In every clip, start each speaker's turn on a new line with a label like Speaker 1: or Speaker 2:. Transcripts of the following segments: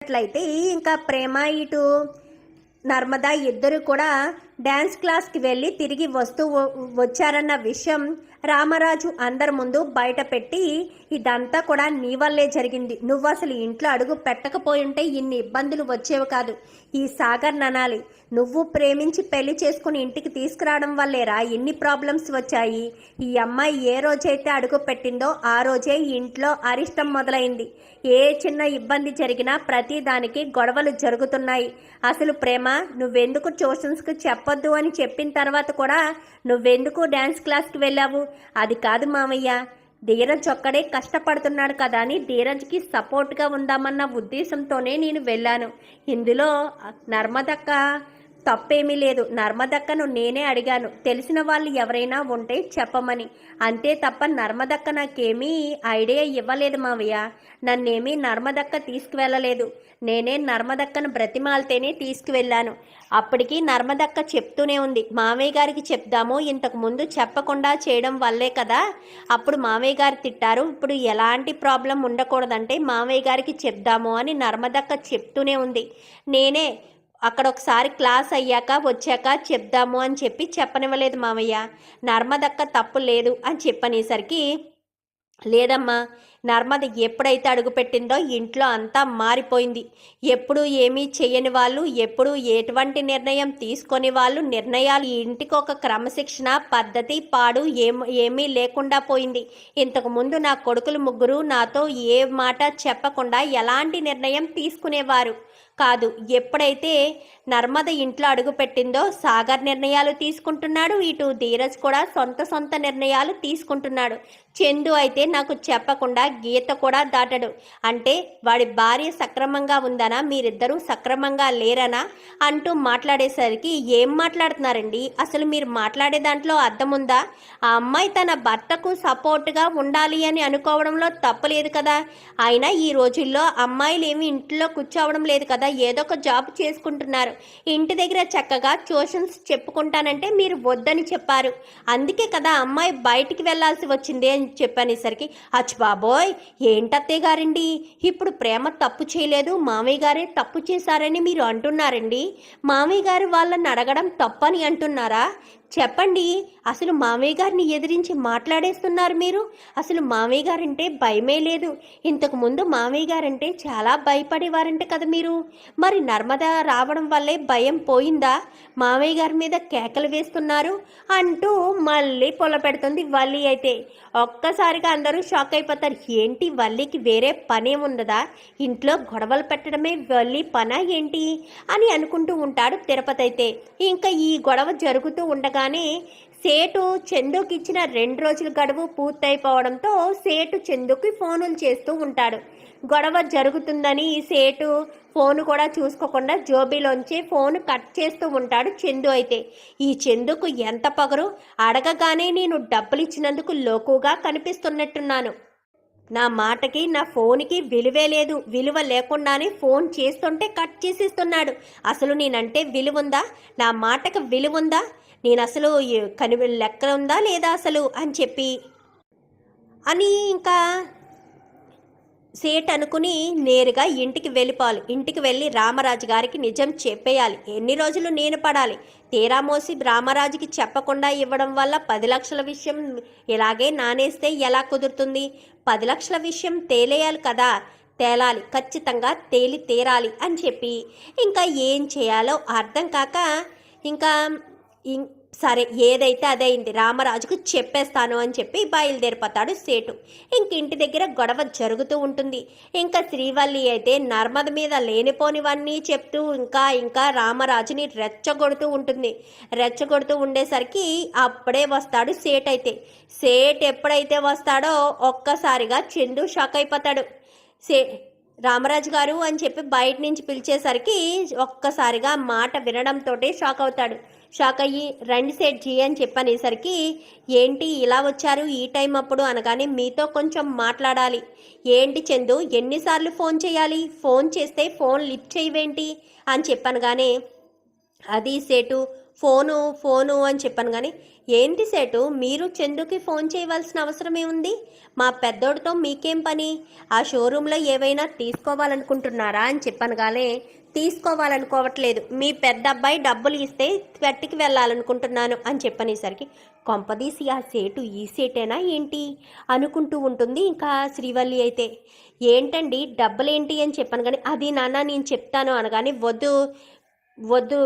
Speaker 1: చూసినట్లయితే ఇంకా ప్రేమ ఇటు నర్మదా ఇద్దరు కూడా డ్యాన్స్ క్లాస్కి వెళ్ళి తిరిగి వస్తూ వచ్చారన్న విషయం రామరాజు అందరి ముందు బయట పెట్టి ఇదంతా కూడా నీ వల్లే జరిగింది. నువ్వు అసలు ఇంట్లో అడుగు పెట్టకపోయి ఉంటే ఇన్ని ఇబ్బందులు వచ్చేవి కాదు. ఈ సాగర్ ననాలి నువ్వు ప్రేమించి పెళ్ళి చేసుకుని ఇంటికి తీసుకురావడం వల్లేరా ఇన్ని ప్రాబ్లమ్స్ వచ్చాయి. ఈ అమ్మాయి ఏ రోజైతే అడుగు పెట్టిందో ఆ రోజే ఇంట్లో అరిష్టం మొదలైంది. ఏ చిన్న ఇబ్బంది జరిగినా ప్రతి దానికి గొడవలు జరుగుతున్నాయి. అసలు ప్రేమ నువ్వెందుకు ట్యూషన్స్కి చెప్ప చెప్పొద్దు అని చెప్పిన తర్వాత కూడా నువ్వెందుకు డ్యాన్స్ క్లాస్కి వెళ్ళావు? అది కాదు మామయ్య. ధీరజ్ ఒక్కడే కష్టపడుతున్నాడు కదా అని ధీరజ్కి సపోర్ట్గా ఉందామన్న ఉద్దేశంతోనే నేను వెళ్ళాను. ఇందులో నర్మదక్క తప్పేమీ లేదు. నర్మదక్కను నేనే అడిగాను. తెలిసిన వాళ్ళు ఎవరైనా ఉంటే చెప్పమని. అంతే తప్ప నర్మదక్క నాకేమీ ఐడియా ఇవ్వలేదు మావయ్య. నన్నేమీ నర్మదక్క తీసుకువెళ్ళలేదు. నేనే నర్మదక్కను బ్రతిమాలితేనే తీసుకువెళ్ళాను. అప్పటికి నర్మదక్క చెప్తూనే ఉంది. మామయ్య గారికి చెప్దాము. ఇంతకు ముందు చెప్పకుండా చేయడం వల్లే కదా అప్పుడు మామయ్య గారు తిట్టారు. ఇప్పుడు ఎలాంటి ప్రాబ్లం ఉండకూడదంటే మావయ్య గారికి చెప్దాము అని నర్మదక్క చెప్తూనే ఉంది. నేనే అక్కడ ఒకసారి క్లాస్ అయ్యాక వచ్చాక చెప్దాము అని చెప్పి చెప్పనివ్వలేదు మామయ్య. నర్మదక్క తప్పు లేదు అని చెప్పనేసరికి లేదమ్మా నర్మద ఎప్పుడైతే అడుగుపెట్టిందో ఇంట్లో అంతా మారిపోయింది. ఎప్పుడు ఏమీ చేయని వాళ్ళు ఎప్పుడు ఎటువంటి నిర్ణయం తీసుకొని వాళ్ళు నిర్ణయాలు ఇంటికి ఒక క్రమశిక్షణ పద్ధతి పాడు ఏం ఏమీ లేకుండా పోయింది. ఇంతకుముందు నా కొడుకులు ముగ్గురు నాతో ఏ మాట చెప్పకుండా ఎలాంటి నిర్ణయం తీసుకునేవారు? కాదు. ఎప్పుడైతే నర్మద ఇంట్లో అడుగుపెట్టిందో సాగర్ నిర్ణయాలు తీసుకుంటున్నాడు. ఇటు ధీరజ్ కూడా సొంత సొంత నిర్ణయాలు తీసుకుంటున్నాడు. చందు అయితే నాకు చెప్పకుండా గీత కూడా దాటడు. అంటే వాడి భార్య సక్రమంగా ఉందనా? మీరిద్దరూ సక్రమంగా లేరనా? అంటూ మాట్లాడేసరికి ఏం మాట్లాడుతున్నారండి? అసలు మీరు మాట్లాడే దాంట్లో అర్థం ఉందా? ఆ అమ్మాయి తన భర్తకు సపోర్ట్గా ఉండాలి అని అనుకోవడంలో తప్పలేదు కదా. అయినా ఈ రోజుల్లో అమ్మాయిలు ఏమి ఇంట్లో కూర్చోవడం లేదు కదా. ఏదో ఒక జాబ్ చేసుకుంటున్నారు. ఇంటి దగ్గర చక్కగా ట్యూషన్స్ చెప్పుకుంటానంటే మీరు వద్దని చెప్పారు. అందుకే కదా అమ్మాయి బయటికి వెళ్ళాల్సి వచ్చింది అని చెప్పనేసరికి అచ్చు బాబోయ్ ఏంటత్తయ్య గారండి? ఇప్పుడు ప్రేమ తప్పు చేయలేదు మామయ్య గారే తప్పు చేశారని మీరు అంటున్నారండి? మామయ్య గారు వాళ్ళని అడగడం తప్పని అంటున్నారా? చెప్పండి అసలు మామయ్య గారిని ఎదిరించి మాట్లాడేస్తున్నారు మీరు? అసలు మామయ్య గారంటే భయమే లేదు. ఇంతకుముందు మామయ్య గారంటే చాలా భయపడేవారంటే కదా మీరు. మరి నర్మద రావడం వల్లే భయం పోయిందా? మామయ్య గారి మీద కేకలు వేస్తున్నారు. అంటూ మళ్ళీ పొల పెడుతుంది వల్లి అయితే. ఒక్కసారిగా అందరూ షాక్ అయిపోతారు. ఏంటి వల్లికి వేరే పనేముందదా ఇంట్లో గొడవలు పెట్టడమే వల్లి పనా ఏంటి? అని అనుకుంటూ ఉంటాడు తిరుపతి అయితే. ఇంకా ఈ గొడవ జరుగుతూ ఉండగానే సేటు చందుకి ఇచ్చిన రెండు రోజుల గడువు పూర్తయిపోవడంతో సేటు చందుకి ఫోనులు చేస్తూ ఉంటాడు. గొడవ జరుగుతుందని సేటు ఫోన్ కూడా చూసుకోకుండా జోబీలోంచి ఫోన్ కట్ చేస్తూ ఉంటాడు చందు అయితే. ఈ చందుకు ఎంత పగరు? అడగగానే నేను డబ్బులు ఇచ్చినందుకు లోకుగా కనిపిస్తున్నట్టున్నాను. నా మాటకి నా ఫోన్కి విలువే లేదు. విలువ లేకుండానే ఫోన్ చేస్తుంటే కట్ చేసేస్తున్నాడు. అసలు నేనంటే విలువుందా? నా మాటకు విలువ ఉందా నేను అసలు కని లెక్క ఉందా లేదా అసలు? అని చెప్పి. అని ఇంకా సేట్ అనుకుని నేరుగా ఇంటికి వెళ్ళిపోవాలి ఇంటికి వెళ్ళి రామరాజు గారికి నిజం చెప్పేయాలి. ఎన్ని రోజులు నేను పడాలి? తీరా మోసి రామరాజుకి చెప్పకుండా ఇవ్వడం వల్ల పది లక్షల విషయం ఇలాగే నానేస్తే ఎలా కుదురుతుంది? పది లక్షల విషయం తేలేయాలి కదా? తేలాలి. ఖచ్చితంగా తేలి తీరాలి అని చెప్పి. ఇంకా ఏం చేయాలో అర్థం కాక ఇంకా ఇం- సరే ఏదైతే అదే అయింది రామరాజుకు చెప్పేస్తాను అని చెప్పి బయలుదేరిపోతాడు సేటు. ఇంక ఇంటి దగ్గర గొడవ జరుగుతూ ఉంటుంది. ఇంకా శ్రీవల్లి అయితే నర్మద మీద లేనిపోనివన్నీ చెప్తూ ఇంకా ఇంకా రామరాజుని రెచ్చగొడుతూ ఉంటుంది. రెచ్చగొడుతూ ఉండేసరికి అప్పుడే వస్తాడు సేట్ అయితే. సేట్ ఎప్పుడైతే వస్తాడో ఒక్కసారిగా చందు షాక్ అయిపోతాడు. సే రామరాజు గారు అని చెప్పి బయట నుంచి పిలిచేసరికి ఒక్కసారిగా మాట వినడంతో షాక్ అవుతాడు. షాక్ అయ్యి రండి సెట్ జీ అని చెప్పనేసరికి ఏంటి ఇలా వచ్చారు ఈ టైం అప్పుడు? అనగానే మీతో కొంచెం మాట్లాడాలి. ఏంటి చందు ఎన్నిసార్లు ఫోన్ చేయాలి? ఫోన్ చేస్తే ఫోన్ లిఫ్ట్ చేయవేంటి? అని చెప్పనగానే అది సేటు ఫోను ఫోను అని చెప్పాను కానీ ఏంటి సేటు మీరు చందుకి ఫోన్ చేయవలసిన అవసరం ఏముంది? మా పెద్దోడితో మీకేం పని? ఆ షోరూంలో ఏవైనా తీసుకోవాలనుకుంటున్నారా? అని చెప్పాను కానీ తీసుకోవాలనుకోవట్లేదు. మీ పెద్ద అబ్బాయి డబ్బులు ఇస్తే గట్టికి వెళ్ళాలనుకుంటున్నాను అని చెప్పనేసరికి కొంపదీసి ఆ సేటు ఈ సేటేనా ఏంటి? అనుకుంటూ ఉంటుంది ఇంకా శ్రీవల్లి అయితే. ఏంటండి డబ్బులేంటి? అని చెప్పాను కానీ అది నాన్న నేను చెప్తాను అనగానే వద్దు వద్దు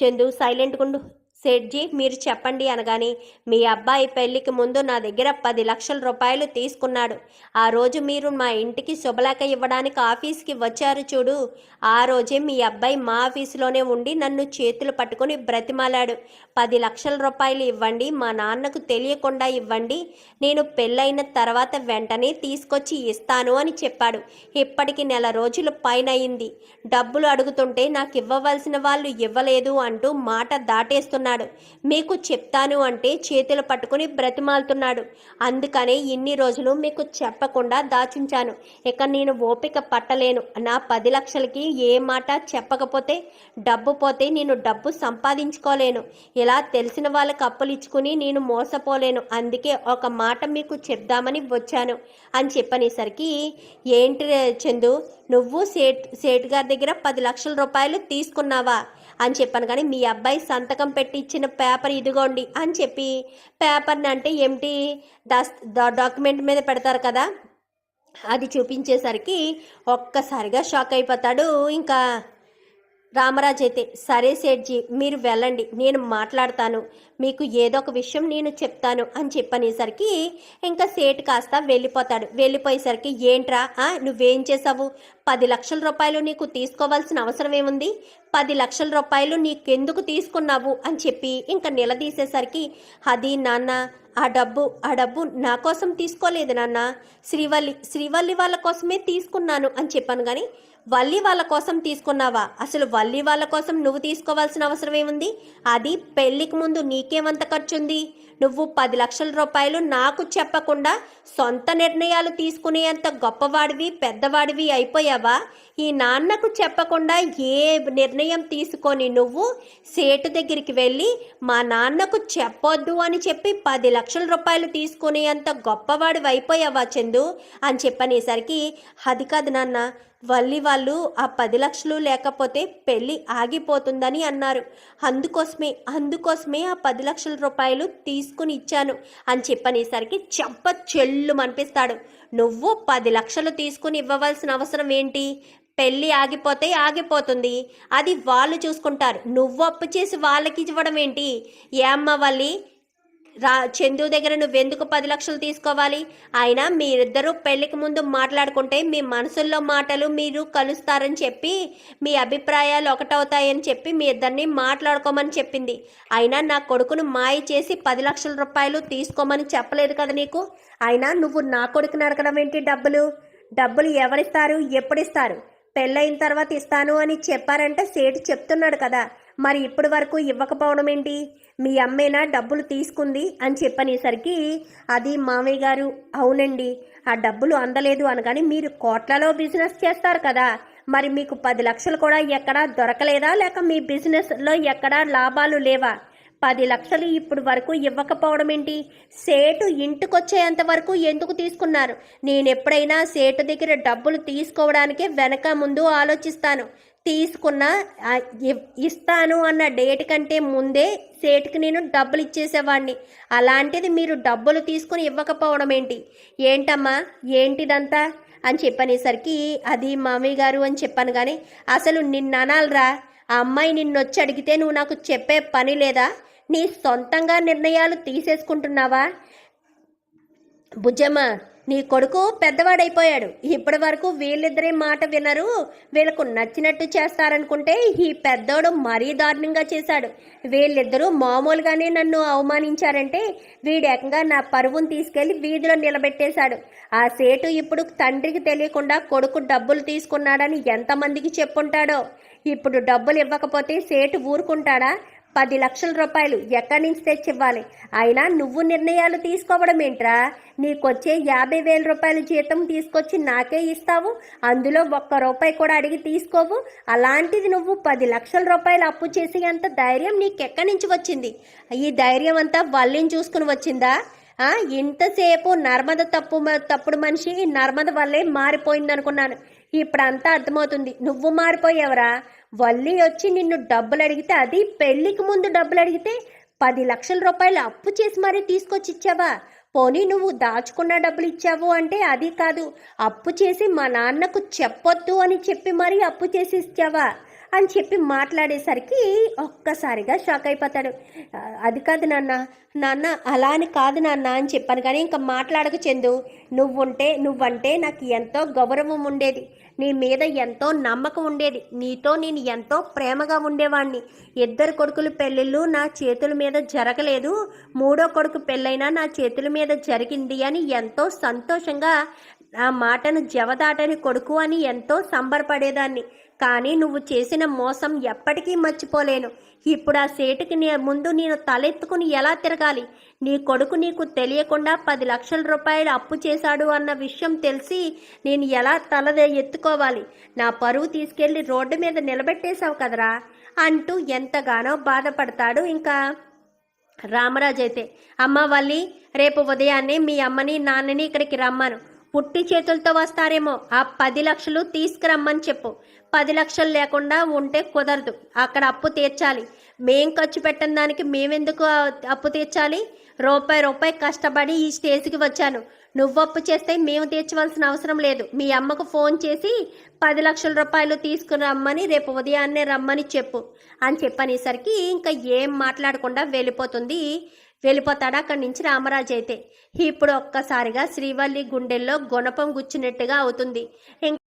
Speaker 1: చందు సైలెంట్గా ఉండు. సేట్జీ మీరు చెప్పండి అనగాని మీ అబ్బాయి పెళ్ళికి ముందు నా దగ్గర పది లక్షల రూపాయలు తీసుకున్నాడు. ఆ రోజు మీరు మా ఇంటికి శుభలేఖ ఇవ్వడానికి ఆఫీస్కి వచ్చారు చూడు. ఆ రోజే మీ అబ్బాయి మా ఆఫీసులోనే ఉండి నన్ను చేతులు పట్టుకుని బ్రతిమాలాడు. పది లక్షల రూపాయలు ఇవ్వండి మా నాన్నకు తెలియకుండా ఇవ్వండి. నేను పెళ్ళైన తర్వాత వెంటనే తీసుకొచ్చి ఇస్తాను అని చెప్పాడు. ఇప్పటికి నెల రోజులు పైన అయింది డబ్బులు అడుగుతుంటే నాకు ఇవ్వవలసిన వాళ్ళు ఇవ్వలేదు అంటూ మాట దాటేస్తున్నారు అన్నాడు. మీకు చెప్తాను అంటే చేతులు పట్టుకుని బ్రతిమాలుతున్నాడు. అందుకనే ఇన్ని రోజులు మీకు చెప్పకుండా దాచుంచాను. ఇక నేను ఓపిక పట్టలేను. నా పది లక్షలకి ఏ మాట చెప్పకపోతే డబ్బు పోతే నేను డబ్బు సంపాదించుకోలేను. ఇలా తెలిసిన వాళ్ళకి అప్పులు ఇచ్చుకుని నేను మోసపోలేను. అందుకే ఒక మాట మీకు చెప్దామని వచ్చాను. అని చెప్పనేసరికి ఏంటి చందు నువ్వు సేట్ సేట్ గారి దగ్గర పది లక్షల రూపాయలు తీసుకున్నావా? అని చెప్పాను. కానీ మీ అబ్బాయి సంతకం పెట్టి ఇచ్చిన పేపర్ ఇదిగోండి అని చెప్పి పేపర్ని అంటే ఏమిటి దస్ డాక్యుమెంట్ మీద పెడతారు కదా అది చూపించేసరికి ఒక్కసారిగా షాక్ అయిపోతాడు. ఇంకా రామరాజ్ అయితే సరే సేట్జీ మీరు వెళ్ళండి నేను మాట్లాడతాను మీకు ఏదో ఒక విషయం నేను చెప్తాను అని చెప్పనేసరికి ఇంకా సేట్ కాస్త వెళ్ళిపోతాడు. వెళ్ళిపోయేసరికి ఏంట్రా? నువ్వేం చేసావు పది లక్షల రూపాయలు నీకు తీసుకోవాల్సిన అవసరం ఏముంది? పది లక్షల రూపాయలు నీకెందుకు తీసుకున్నావు? అని చెప్పి ఇంకా నిలదీసేసరికి అది నాన్న ఆ డబ్బు ఆ డబ్బు నా కోసం తీసుకోలేదు నాన్న. శ్రీవల్లి శ్రీవల్లి వాళ్ళ కోసమే తీసుకున్నాను అని చెప్పాను కానీ వల్లి వాళ్ళ కోసం తీసుకున్నావా? అసలు వల్లి వాళ్ళ కోసం నువ్వు తీసుకోవాల్సిన అవసరం ఏముంది? అది పెళ్ళికి ముందు నీకేమంత ఖర్చుంది. నువ్వు పది లక్షల రూపాయలు నాకు చెప్పకుండా సొంత నిర్ణయాలు తీసుకునేంత గొప్పవాడివి పెద్దవాడివి అయిపోయావా? ఈ నాన్నకు చెప్పకుండా ఏ నిర్ణయం తీసుకొని నువ్వు సేటు దగ్గరికి వెళ్ళి మా నాన్నకు చెప్పొద్దు అని చెప్పి పది లక్షల రూపాయలు తీసుకునేంత గొప్పవాడు అయిపోయావా చందు? అని చెప్పనేసరికి అది కాదు నాన్న వల్లి వాళ్ళు ఆ పది లక్షలు లేకపోతే పెళ్ళి ఆగిపోతుందని అన్నారు. అందుకోసమే అందుకోసమే ఆ పది లక్షల రూపాయలు తీసుకుని ఇచ్చాను అని చెప్పనేసరికి చెంప చెల్లు అనిపిస్తాడు. నువ్వు పది లక్షలు తీసుకుని ఇవ్వవలసిన అవసరం ఏంటి? పెళ్ళి ఆగిపోతే ఆగిపోతుంది. అది వాళ్ళు చూసుకుంటారు. నువ్వు అప్పు చేసి వాళ్ళకి ఇవ్వడం ఏంటి? ఏ అమ్మ వాళ్ళి రా చందు దగ్గర నువ్వెందుకు పది లక్షలు తీసుకోవాలి? అయినా మీరిద్దరూ పెళ్ళికి ముందు మాట్లాడుకుంటే మీ మనసుల్లో మాటలు మీరు కలుస్తారని చెప్పి మీ అభిప్రాయాలు ఒకటవుతాయని చెప్పి మీ ఇద్దరిని మాట్లాడుకోమని చెప్పింది. అయినా నా కొడుకును మాయ చేసి పది లక్షల రూపాయలు తీసుకోమని చెప్పలేదు కదా నీకు? అయినా నువ్వు నా కొడుకుని అడగడం ఏంటి డబ్బులు? డబ్బులు ఎవరిస్తారు? ఎప్పుడిస్తారు? పెళ్ళయిన తర్వాత ఇస్తాను అని చెప్పారంటే సేటు చెప్తున్నాడు కదా. మరి ఇప్పటి వరకు ఇవ్వకపోవడం ఏంటి? మీ అమ్మేనా డబ్బులు తీసుకుంది అని చెప్పనేసరికి అది మామయ్య గారు అవునండి ఆ డబ్బులు అందలేదు అనగాని మీరు కోట్లలో బిజినెస్ చేస్తారు కదా మరి మీకు పది లక్షలు కూడా ఎక్కడా దొరకలేదా? లేక మీ బిజినెస్లో ఎక్కడా లాభాలు లేవా? పది లక్షలు ఇప్పుడు వరకు ఇవ్వకపోవడం ఏంటి? సేటు ఇంటికొచ్చేంత వరకు ఎందుకు తీసుకున్నారు? నేను ఎప్పుడైనా సేటు దగ్గర డబ్బులు తీసుకోవడానికే వెనక ముందు ఆలోచిస్తాను. తీసుకున్న ఇస్తాను అన్న డేట్ కంటే ముందే సేటుకి నేను డబ్బులు ఇచ్చేసేవాడిని అలాంటిది మీరు డబ్బులు తీసుకుని ఇవ్వకపోవడం ఏంటి? ఏంటమ్మా? ఏంటిదంతా? అని చెప్పనేసరికి అది మామయ్య గారు అని చెప్పాను కానీ అసలు నిన్న అనాలరా. ఆ అమ్మాయి నిన్నొచ్చి అడిగితే నువ్వు నాకు చెప్పే పని లేదా? నీ సొంతంగా నిర్ణయాలు తీసేసుకుంటున్నావా? బుజ్జమ్మ నీ కొడుకు పెద్దవాడైపోయాడు. ఇప్పటి వరకు వీళ్ళిద్దరే మాట వినరు. వీళ్ళకు నచ్చినట్టు చేస్తారనుకుంటే ఈ పెద్దోడు మరీ దారుణంగా చేశాడు. వీళ్ళిద్దరూ మామూలుగానే నన్ను అవమానించారంటే వీడేకంగా నా పరువును తీసుకెళ్ళి వీధిలో నిలబెట్టేశాడు. ఆ సేటు ఇప్పుడు తండ్రికి తెలియకుండా కొడుకు డబ్బులు తీసుకున్నాడని ఎంతమందికి చెప్పుంటాడో. ఇప్పుడు డబ్బులు ఇవ్వకపోతే సేటు ఊరుకుంటాడా? పది లక్షల రూపాయలు ఎక్కడి నుంచి తెచ్చివ్వాలి? అయినా నువ్వు నిర్ణయాలు తీసుకోవడం ఏంట్రా? నీకొచ్చే యాభై వేల రూపాయల జీతం తీసుకొచ్చి నాకే ఇస్తావు? అందులో ఒక్క రూపాయి కూడా అడిగి తీసుకోవు? అలాంటిది నువ్వు పది లక్షల రూపాయలు అప్పు చేసే అంత ధైర్యం నీకెక్కడి నుంచి వచ్చింది? ఈ ధైర్యం అంతా వల్లిని చూసుకుని వచ్చిందా? ఇంతసేపు నర్మద తప్పు మ- తప్పుడు మనిషి నర్మద వల్లే మారిపోయింది అనుకున్నాను ఇప్పుడంతా అర్థమవుతుంది. నువ్వు మారిపోయావురా. వల్లి వచ్చి నిన్ను డబ్బులు అడిగితే అది పెళ్ళికి ముందు డబ్బులు అడిగితే పది లక్షల రూపాయలు అప్పు చేసి మరీ తీసుకొచ్చి ఇచ్చావా పోనీ నువ్వు దాచుకున్న డబ్బులు ఇచ్చావు అంటే అది కాదు. అప్పు చేసి మా నాన్నకు చెప్పొద్దు అని చెప్పి మరీ అప్పు చేసి ఇచ్చావా అని చెప్పి మాట్లాడేసరికి ఒక్కసారిగా షాక్ అయిపోతాడు. అది కాదు నాన్న. నాన్న అలా అని కాదు నాన్న అని చెప్పాను కానీ ఇంకా మాట్లాడక చెందు. నువ్వుంటే నువ్వంటే నాకు ఎంతో గౌరవం ఉండేది. నీ మీద ఎంతో నమ్మకం ఉండేది. నీతో నేను ఎంతో ప్రేమగా ఉండేవాణ్ణి. ఇద్దరు కొడుకులు పెళ్ళిళ్ళు నా చేతుల మీద జరగలేదు. మూడో కొడుకు పెళ్ళైనా నా చేతుల మీద జరిగింది అని ఎంతో సంతోషంగా నా మాటను జవదాటని కొడుకు అని ఎంతో సంబరపడేదాన్ని. కానీ నువ్వు చేసిన మోసం ఎప్పటికీ మర్చిపోలేను. ఇప్పుడు ఆ సేటుకి నీ ముందు నేను తలెత్తుకుని ఎలా తిరగాలి? నీ కొడుకు నీకు తెలియకుండా పది లక్షల రూపాయలు అప్పు చేశాడు అన్న విషయం తెలిసి నేను ఎలా తల ఎత్తుకోవాలి? నా పరువు తీసుకెళ్ళి రోడ్డు మీద నిలబెట్టేశావు కదరా? అంటూ ఎంతగానో బాధపడతాడు ఇంకా రామరాజు అయితే అమ్మ వల్లి రేపు ఉదయాన్నే మీ అమ్మని నాన్నని ఇక్కడికి రమ్మను. పుట్టి చేతులతో వస్తారేమో. ఆ పది లక్షలు తీసుకురమ్మని చెప్పు. పది లక్షలు లేకుండా ఉంటే కుదరదు. అక్కడ అప్పు తీర్చాలి. మేం ఖర్చు పెట్టిన దానికి మేమెందుకు అప్పు తీర్చాలి? రూపాయి రూపాయి కష్టపడి ఈ స్టేజ్కి వచ్చాను. నువ్వు అప్పు చేస్తే మేము తీర్చవలసిన అవసరం లేదు. మీ అమ్మకు ఫోన్ చేసి పది లక్షల రూపాయలు తీసుకుని రమ్మని రేపు ఉదయాన్నే రమ్మని చెప్పు. అని చెప్పనేసరికి ఇంకా ఏం మాట్లాడకుండా వెళ్ళిపోతుంది. వెళ్ళిపోతాడు? అక్కడి నుంచి రామరాజు అయితే. ఇప్పుడు ఒక్కసారిగా శ్రీవల్లి గుండెల్లో గుణపం గుచ్చినట్టుగా అవుతుంది. ఇంకా